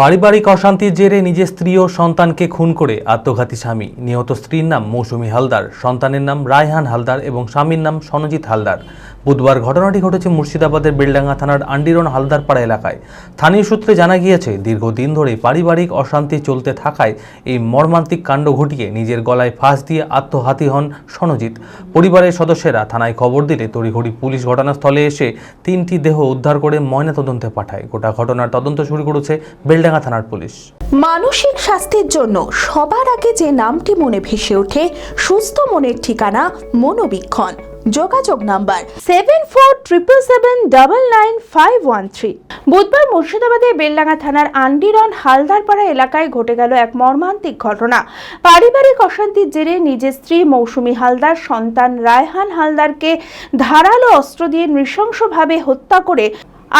পারিবারিক অশান্তির জেরে নিজের স্ত্রী ও সন্তানকে খুন করে আত্মঘাতী স্বামী। নিহত স্ত্রীর নাম মৌসুমী হালদার, সন্তানের নাম রায়হান হালদার এবং স্বামীর নাম সনজিৎ হালদার। বুধবার ঘটনাটি ঘটেছে মুর্শিদাবাদের বেলডাঙ্গা থানার আন্ডিরন হালদারপাড়া এলাকায়। স্থানীয় সূত্রে জানা গিয়েছে, দীর্ঘদিন ধরে পারিবারিক অশান্তি চলতে থাকায় এই মর্মান্তিক কাণ্ড ঘটিয়ে নিজের গলায় ফাঁস দিয়ে আত্মঘাতী হন সনজিৎ। পরিবারের সদস্যরা থানায় খবর দিলে তড়িঘড়ি পুলিশ ঘটনাস্থলে এসে তিনটি দেহ উদ্ধার করে ময়নাতদন্তে পাঠায়। গোটা ঘটনার তদন্ত শুরু করেছে বেলডাঙ্গা থানার পুলিশ। মানসিক স্বাস্থ্যের জন্য সবার আগে যে নামটি মনে ভেসে ওঠে, সুস্থ মনের ঠিকানা মনোবীক্ষণ। যোগাযোগ number seven four triple seven double nine five one three বুধবার মুর্শিদাবাদের বেলডাঙ্গা থানার আন্ডিরন হালদারপাড়া এলাকায় ঘটে গেল এক মর্মান্তিক ঘটনা। পারিবারিক অশান্তির জেরে নিজের স্ত্রী মৌসুমী হালদার, সন্তান রায়হান হালদারকে ধারালো অস্ত্র দিয়ে নৃশংসভাবে হত্যা করে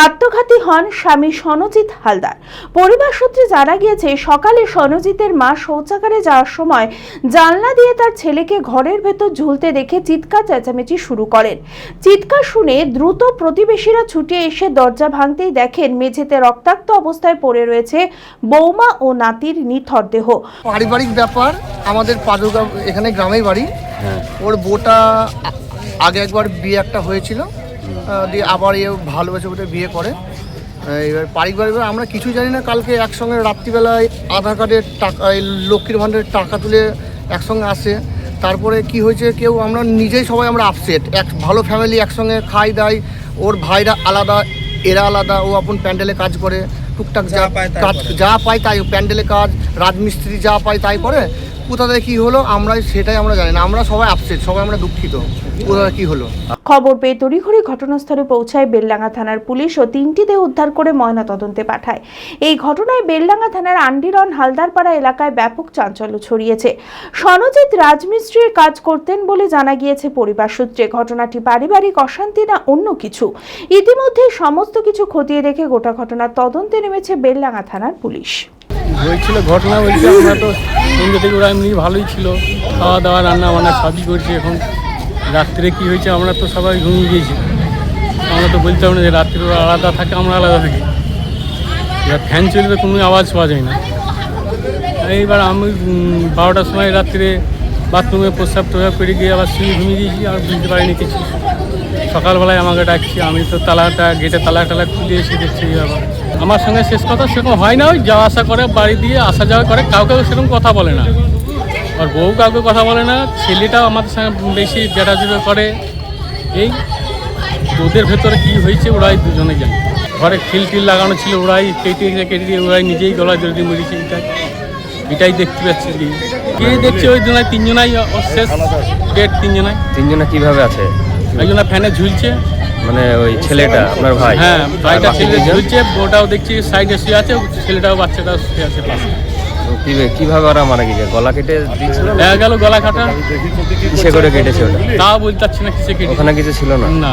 আত্মঘাতী হন স্বামী সনজিৎ হালদার। পরিবার সূত্রে জানা গিয়েছে সকালে সনজিতের মা শৌচাগারে যাওয়ার সময় জানলা দিয়ে তার ছেলেকে ঘরের ভেতর ঝুলতে দেখে চিৎকার চেঁচামেচি শুরু করেন। চিৎকার শুনে দ্রুত প্রতিবেশীরা ছুটে এসে দরজা ভাঙতেই দেখেন মেঝেতে রক্তাক্ত অবস্থায় পড়ে রয়েছে বৌমা ও নাতির নিথর দেহ। পারিবারিক ব্যাপার আমাদের এখানে গ্রামের বাড়ি। ওর বোটা আগে একবার বিয়ে একটা হয়েছিল। দিয়ে আবার এ ভালোবেসে বোধহয় বিয়ে করে। এবার পারিবারিক ব্যাপার আমরা কিছু জানি না কালকে একসঙ্গে রাত্রিবেলায় আধার কার্ডের টাকা এই লক্ষ্মীর ভাণ্ডারের টাকা তুলে একসঙ্গে আসে। তারপরে কি হয়েছে কেউ আমরা নিজেই সবাই আমরা আপসেট এক ভালো ফ্যামিলি একসঙ্গে খাই দাই ওর ভাইরা আলাদা এরা আলাদা ও আপন প্যান্ডেলে কাজ করে টুকটাক যা কাজ যা পায় তাই প্যান্ডেলে কাজ রাজমিস্ত্রি যা পায় তাই করে। কোথা থেকে কী হলো, আমরা সেটাই আমরা জানি না। আমরা সবাই আপসেট সবাই আমরা দুঃখিত। কোথা কী হলো? খবর পেয়ে তড়িঘড়ি ঘটনাস্থলে পৌঁছায় বেলডাঙ্গা থানার পুলিশ ও তিনটি দেহ উদ্ধার করে ময়না তদন্তে পাঠায়। এই ঘটনায় বেলডাঙ্গা থানার আন্ডিরন হালদারপাড়া এলাকায় ব্যাপক চাঞ্চল্য ছড়িয়েছে। সনজিৎ রাজমিস্ত্রির কাজ করতেন বলে জানা গিয়েছে পরিবার সূত্রে। ঘটনাটি পারিবারিক অশান্তি না অন্য কিছু? ইতিমধ্যে সমস্ত কিছু খতিয়ে দেখে গোটা ঘটনার তদন্তে নেমেছে বেলডাঙ্গা থানার পুলিশ। হয়েছিল, ঘটনা বলতে আমরা তো সন্ধ্যে থেকে ওরা এমনি ভালোই ছিল। খাওয়া দাওয়া, রান্না বান্না সবই করছি এখন। রাত্রে কি হয়েছে আমরা তো সবাই ঘুমিয়ে গিয়েছি। আমরা তো বলতাম না যে রাত্রে ওরা আলাদা থাকে, আমরা আলাদা থাকি। এবার ফ্যান চলবে, কোনো আওয়াজ পাওয়া যায় না। এইবার আমি বারোটার সময় রাত্রে বাথরুমে প্রস্রাব টস্রাব করে গিয়ে আবার শুয়ে ঘুমিয়ে দিয়েছি আর বুঝতে পারিনি কিছু। সকালবেলায় আমাকে ডাকছি, আমি তো তালাটা গেটে তালা টালা খুলে এসে দেখছি আবার আমার সঙ্গে শেষ কথা সেরকম হয় না, ওই যাওয়া আসা করে, বাড়ি দিয়ে আসা যাওয়া করে, কাউকে সেরকম কথা বলে না। আর বউ কাউকে কথা বলে না, ছেলেটাও আমাদের সঙ্গে বেশি জেটাজুটো করে। এই ওদের ভেতরে কি হয়েছে ওরাই দুজনে জানে। ঘরে খিল টিল লাগানো ছিল, ওরাই কেটে কেটে দিয়ে ওরাই নিজেই গলা জড়িয়ে মরেছে, এটাই। এটাই দেখতে পাচ্ছি কি দেখছে ওই জনায় তিনজনাই শেষ ডেট তিনজনাই। তিনজনে কীভাবে আছে? একজনা ফ্যানে ঝুলছে। মানে ওই ছেলেটা আপনার ভাই? হ্যাঁ ভাইটা ছেলে ঝুলছে বউটাও দেখছি সাইডে শুয়ে আছে ছেলেটাও বাচ্চাটাও শুয়ে আছে পাশে। তো কীভাবে ওরা মারা গেছে? গলা কেটে দিয়েছিল দেখা গেল গলা কাটা। কিসে করে কেটেছে ওটা? তাও বলতে পারছি না কিসে কেটে ওখানে কিছু ছিল না? না।